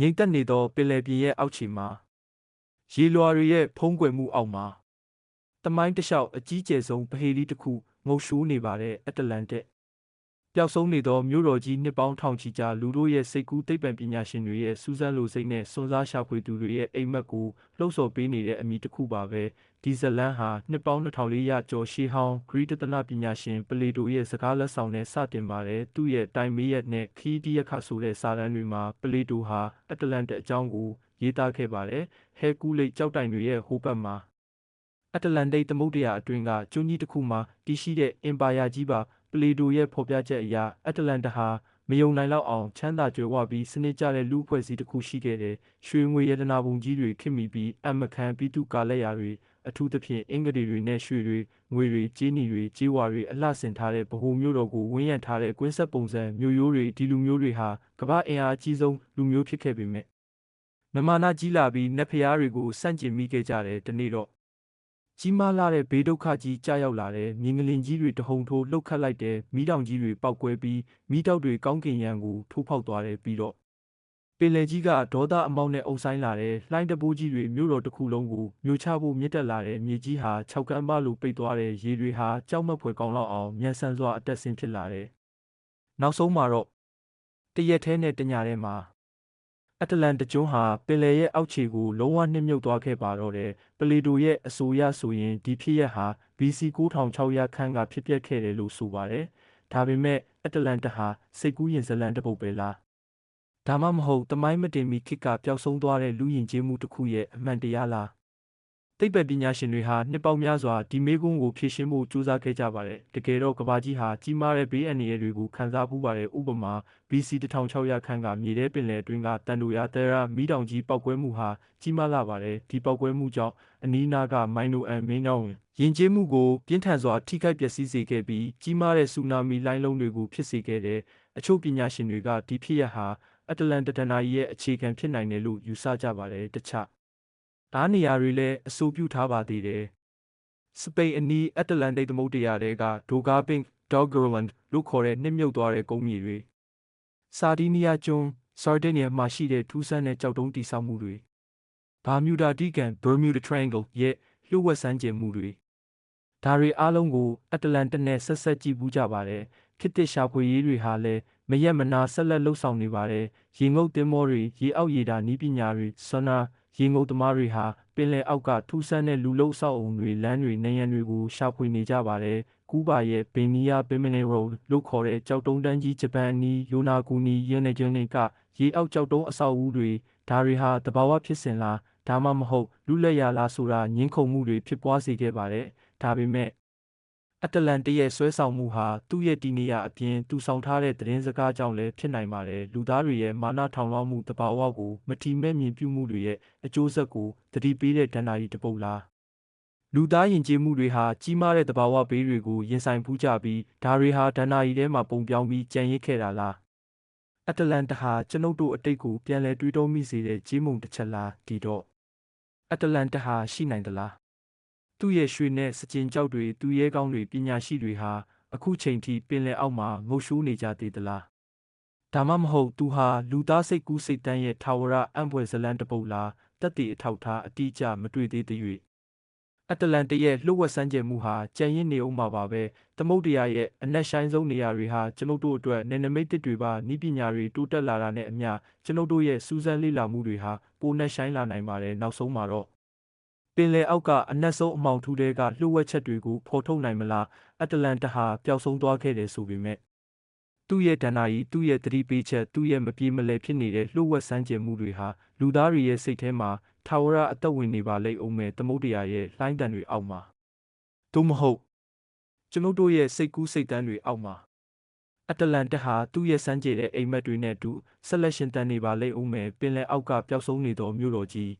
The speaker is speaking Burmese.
ငိမ့်သက်နေသောပင်လယ်ပြင်ရဲ့အောက်ခြေမှာရေလွှာတွေရဲ့ဖုံးကွယ်မှုအောက်မှာတမိုင်းတစ်လျှောက်အကြီးကျယ်ဆုံးဗဟေလီတစ်ခုငုပ်ရှိုးနေပါတဲ့အတ္တလန်တစ် ပျောက်ဆုံးနေသောမြို့တော်ကြီးနှစ်ပေါင်းထောင်ချီကြာလူတို့ရဲ့စိတ်ကူးသိပ္ပံပညာရှင်တွေရဲ့စူးစမ်းလိုစိတ်နဲ့စွန့်စားရှာဖွေသူတွေရဲ့အိမ်မက်ကိုလှုံ့ဆော်ပေးနေတဲ့အမိတစ်ခုပါပဲဒီဇလန်ဟာနှစ်ပေါင်း2400ကျော်ရှေးဟောင်းဂရိတသနပညာရှင်ပလေတိုရဲ့စကားလက်ဆောင်နဲ့စတင်ပါတယ်သူ့ရဲ့တိုင်မေးရက်နဲ့ခီးတီးယခဆိုတဲ့စာတမ်းတွေမှာပလေတိုဟာအတ္တလန်တစ်အကြောင်းကိုရေးသားခဲ့ပါတယ်ဟဲကူလိတ်ကြောက်တိုင်တွေရဲ့ဟိုဘက်မှာအတ္တလန်တိတ်သမုဒ္ဒရာအတွင်းကကျွန်းကြီးတစ်ခုမှာတည်ရှိတဲ့အင်ပါယာကြီးပါ ပလေတိုရဲ့ဖော်ပြချက်အရအတ္တလန်တဟာမယုံနိုင်လောက်အောင်ချမ်းသာကြွယ်ဝပြီးစနစ်ကျတဲ့လူအဖွဲ့အစည်းတစ်ခုရှိခဲ့တယ်။ရွှေငွေရတနာပုံကြီးတွေခင်မိပြီးအမခံပြီးသူကာလက်ရာတွေအထူးသဖြင့်အင်္ဂလိပ်တွေနဲ့ရွှေတွေငွေတွေကြေးနီတွေကြေးဝါတွေအလှဆင်ထားတဲ့ဗဟိုမျိုးတော်ကိုဝန်းရံထားတဲ့ကွင်းဆက်ပုံစံမျိုးရိုးတွေဒီလူမျိုးတွေဟာကမ္ဘာအင်အားအကြီးဆုံးလူမျိုးဖြစ်ခဲ့ပေမဲ့မမာနာကြီးလာပြီးနတ်ဖျားတွေကိုစန့်ကျင်မိခဲ့ကြတယ်ဒီနေ့တော့ ကြီးမားလာတဲ့ဘေးဒုက္ခကြီးကြာရောက်လာတဲ့မြင်းကလင်ကြီးတွေတဟုန်ထိုးလှုပ်ခတ်လိုက်တဲ့မိတောင်ကြီးတွေပောက်ကွဲပြီးမိတောက်တွေကောင်းကင်ရံကိုထိုးဖောက်သွားတယ်ပြီးတော့ပင်လယ်ကြီးကဒေါသအမောက်နဲ့အုပ်ဆိုင်လာတဲ့လှိုင်းတပိုးကြီးတွေမြို့တော်တစ်ခုလုံးကိုမြို့ချဖို့မြင့်တက်လာတဲ့မြေကြီးဟာ၆ကမ်းမလိုပိတ်သွားတဲ့ရေတွေဟာကြောက်မက်ဖွယ်ကောင်းလောက်အောင်မြန်ဆန်စွာအတက်ဆင်းဖြစ်လာတယ်နောက်ဆုံးမှာတော့တရက်ထဲနဲ့တညထဲမှာ အတ္တလန်တကျွန်းဟာပင်လယ်ရဲ့အောက်ခြေကိုလုံးဝနှိမ့်မြုပ်သွားခဲ့ပါတော့တယ်။ပလီတိုရဲ့အဆိုအရဆိုရင်ဒီဖြစ်ရပ်ဟာ BC 9600ခန့်ကဖြစ်ပျက်ခဲ့တယ်လို့ဆိုပါတယ်။ဒါပေမဲ့အတ္တလန်တဟာစိတ်ကူးရင်ဇလန်တစ်ပုတ်ပဲလား။ဒါမှမဟုတ်တမိုင်းမတင်မီခေတ်ကပျောက်ဆုံးသွားတဲ့လူယဉ်ကျေးမှုတစ်ခုရဲ့အမှန်တရားလား။ သိပ္ပံပညာရှင်တွေဟာနှစ်ပေါင်းများစွာဒီမေးခွန်းကိုဖြေရှင်းဖို့ကြိုးစားခဲ့ကြပါတယ်။တကယ်တော့ကမ္ဘာကြီးဟာကြီးမားတဲ့ဘေးအန္တရာယ်တွေကိုခံစားမှုပါတယ်။ဥပမာ BC 1600ခန့်ကမြေထဲပင်လယ်အတွင်းကတန်တူရာသဲရာမီးတောင်ကြီးပောက်ကွဲမှုဟာကြီးမားလာပါတယ်။ဒီပောက်ကွဲမှုကြောင့်အနီးနားကမိုင်နိုအန်မင်းတောင်ယဉ်ကျေးမှုကိုပြင်းထန်စွာထိခိုက်ပျက်စီးစေခဲ့ပြီးကြီးမားတဲ့ဆူနာမီလှိုင်းလုံးတွေကိုဖြစ်စေခဲ့တဲ့။အချို့ပညာရှင်တွေကဒီဖြစ်ရပ်ဟာအတ္တလန်တဒနာကြီးရဲ့အခြေခံဖြစ်နိုင်တယ်လို့ယူဆကြပါတယ်။တခြား။ အားနေရာတွေလည်းအဆိုပြုထားပါသေးတယ်။စပိန်အနီးအတ္တလန်တိတ်သမုဒ္ဒရာတွေကဒိုဂါပင့်ဒေါဂရိုလန်လို့ခေါ်တဲ့နှစ်မြုပ်သွားတဲ့ကုန်းမြေတွေ။ဆာဒီနီးယားကျွန်းဆာဒီနီးယားမှာရှိတဲ့ထူးဆန်းတဲ့ကြောက်တုံးတိဆောက်မှုတွေ။ဘာမြူဒါတီကန် Bermuda Triangle ရဲ့လျှို့ဝှက်စမ်းကြင်မှုတွေ။ဒါတွေအားလုံးကိုအတ္တလန်တနဲ့ဆက်ဆက်ကြည့်ဘူးကြပါတယ်။ခေတ်သစ်ရှာဖွေရေးတွေဟာလည်းမရက်မနာဆက်လက်လှုပ်ဆောင်နေပါတယ်။ရေငုပ်သင်္ဘောတွေရေအောက်ရေဒါနီးပညာတွေဆွမ်းနာ ရေငုပ်သမားတွေဟာပင်လယ်အောက်ကထူးဆန်းတဲ့လူလုံးဆောက်အုံတွေလမ်းတွေနေရန်တွေကိုရှာဖွေနေကြပါတယ်။ကူးပါရဲ့ဘင်နီယာပင်မနေရိုလို့ခေါ်တဲ့ကြောက်တုံးတန်းကြီးဂျပန်အနီးယိုနာကူနီရင်းနေကျွန်းတွေကရေအောက်ကြောက်တုံးအဆောက်အဦတွေဒါတွေဟာတဘာဝဖြစ်စဉ်လားဒါမှမဟုတ်လူလက်ရလားဆိုတာညှင်းခုန်မှုတွေဖြစ်ပွားစေခဲ့ပါတယ်။ဒါပေမဲ့ အတ္တလန်တရဲ့ဆွဲဆောင်မှုဟာသူ့ရဲ့တီနေရအပြင်သူဆောင်ထားတဲ့သတင်းစကားကြောင့်လည်းဖြစ်နိုင်ပါတယ်လူသားတွေရဲ့မာနထောင်လွှားမှုတဘာဝကိုမထီမဲ့မြင်ပြုမှုတွေရဲ့အကျိုးဆက်ကိုသတိပေးတဲ့ဒဏ္ဍာရီတစ်ပုဒ်လားလူသားယဉ်ကျေးမှုတွေဟာကြီးမားတဲ့တဘာဝဘေးတွေကိုရင်ဆိုင်ဖူးကြပြီးဒါတွေဟာဒဏ္ဍာရီထဲမှာပုံပြောင်းပြီးကြံရစ်ခဲ့တာလားအတ္တလန်တဟာကျွန်ုပ်တို့အတိတ်ကိုပြန်လည်တွေးတောမိစေတဲ့ကြီးမုံတစ်ချက်လားဒီတော့အတ္တလန်တဟာရှိနိုင်သလား သူ့ရဲ့ရွှေနဲ့စကြင်ကြောက်တွေသူ့ရဲကောင်းတွေပညာရှိတွေဟာအခုချိန်ထိပင်လယ်အောက်မှာငုတ်ရှိုးနေကြသေးသလားဒါမှမဟုတ်သူဟာလူသားစိတ်ကူးစိတ်တန်းရဲ့ထာဝရအံ့ဖွယ်ဇလန်းတစ်ပုတ်လားတက်တည်အထောက်ထားအတိအကျမတွေ့သေးသေး၍အတ္တလန်တရဲ့လှုပ်ဝက်ဆန်းကျင်မှုဟာကြံရင်နေအောင်မှာပါပဲသမုဒ္ဒရာရဲ့အနက်ရှိုင်းဆုံးနေရာတွေဟာကျွန်ုပ်တို့အတွက်နယ်နိမိတ်တစ်တွေပါဤပညာတွေတိုးတက်လာတာနဲ့အမျှကျွန်ုပ်တို့ရဲ့စူးစမ်းလေ့လာမှုတွေဟာပိုနဲ့ရှိုင်းလာနိုင်ပါတယ်နောက်ဆုံးမှာတော့ ပင်လယ်အောက်ကအနက်ဆုံးအမောင်ထူးတဲကလှုပ်ဝက်ချက်တွေကိုဖော်ထုတ်နိုင်မလားအတ္တလန်တဟာပျောက်ဆုံးသွားခဲ့တယ်ဆိုပေမဲ့သူ့ရဲ့ဒဏ္ဍာရီသူ့ရဲ့သတိပေးချက်သူ့ရဲ့မပြေမလည်ဖြစ်နေတဲ့လှုပ်ဝက်ဆန်းကျင်မှုတွေဟာလူသားတွေရဲ့စိတ်ထဲမှာထာဝရအသက်ဝင်နေပါလိမ့်အောင်မဲ့သမုဒ္ဒရာရဲ့လှိုင်းတန်တွေအောက်မှာသို့မဟုတ်ကျွန်ုပ်တို့ရဲ့စိတ်ကူးစိတ်တန်းတွေအောက်မှာအတ္တလန်တဟာသူ့ရဲ့စမ်းကြဲတဲ့အိမ်မက်တွေနဲ့အတူဆက်လက်ရှင်တန်နေပါလိမ့်အောင်မဲ့ပင်လယ်အောက်ကပျောက်ဆုံးနေသောမြို့တော်ကြီး